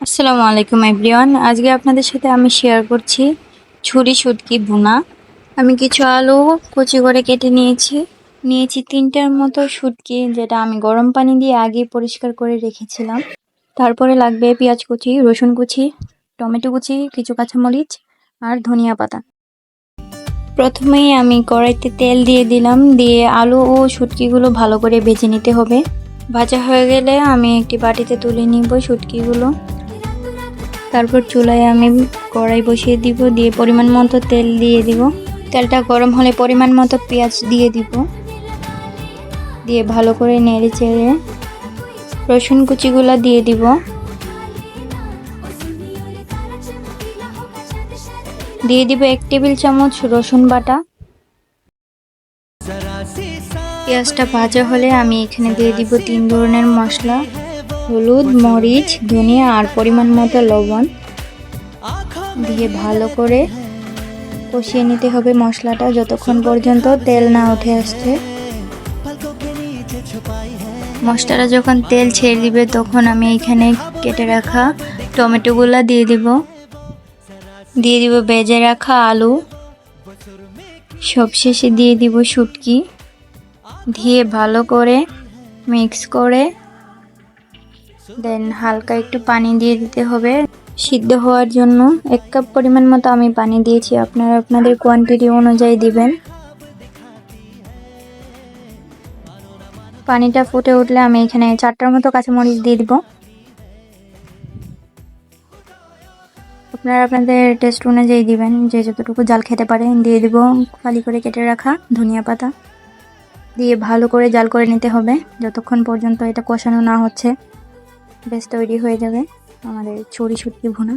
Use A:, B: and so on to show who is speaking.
A: আসসালামু আলাইকুম, এভরিওয়ান। আজকে আপনাদের সাথে আমি শেয়ার করছি ছুরি শুটকি ভুনা। আমি কিছু আলু কুচি করে কেটে নিয়েছি। নিয়েছি তিনটার মতো শুটকি যেটা আমি গরম পানি দিয়ে আগে পরিষ্কার করে রেখেছিলাম। তারপরে লাগবে পেঁয়াজ কুচি, রসুন কুচি, টমেটো কুচি, কিছু কাঁচামরিচ আর ধনিয়া পাতা। প্রথমেই আমি কড়াইতে তেল দিয়ে দিলাম, দিয়ে আলু ও শুটকিগুলো ভালো করে ভেজে নিতে হবে। ভাজা হয়ে গেলে আমি একটি বাটিতে তুলে নিব শুটকিগুলো তারপর চুলায় আমি কড়াই বসিয়ে দিব, দিয়ে পরিমাণ মতো তেল দিয়ে দিব। তেলটা গরম হলে পরিমাণ মতো পেঁয়াজ দিয়ে দিব। দিয়ে ভালো করে নেড়ে চেড়ে রসুন কুচিগুলো দিয়ে দিব। দিয়ে দিব এক টেবিল চামচ রসুন বাটা। পেঁয়াজটা ভাজা হলে আমি এখানে দিয়ে দিব তিন ধরনের মশলা। হলুদ, মরিচ, ধনিয়া আর পরিমাণ মতো লবণ দিয়ে ভালো করে কষিয়ে নিতে হবে মশলাটা যতক্ষণ পর্যন্ত তেল না উঠে আসছে। মশলাটা যখন তেল ছেড়ে দিবে তখন আমি এখানে কেটে রাখা টমেটোগুলো দিয়ে দিব। দিয়ে দিব বেজে রাখা আলু। সবশেষে দিয়ে দিব শুটকি। দিয়ে ভালো করে মিক্স করে দেন হালকা একটু পানি দিয়ে দিতে হবে। সিদ্ধ হওয়ার জন্য এক কাপ পরিমাণ মতো আমি পানি দিয়েছি। আপনারা আপনাদের কোয়ান্টিটি অনুযায়ী দিবেন। পানিটা ফুটে উঠলে আমি এখানে চারটার মতো কাঁচামরিচ দিয়ে দিব। আপনারা আপনাদের টেস্ট অনুযায়ী দিবেন। যে যতটুকু জাল খেতে পারেন দিয়ে দিব। খালি করে কেটে রাখা ধনিয়া পাতা। দিয়ে ভালো করে জাল করে নিতে হবে। যতক্ষণ পর্যন্ত এটা কষানো না হচ্ছে। বেশ তৈরি হয়ে যাবে আমাদের ছড়ি ছুটকি ভুনা।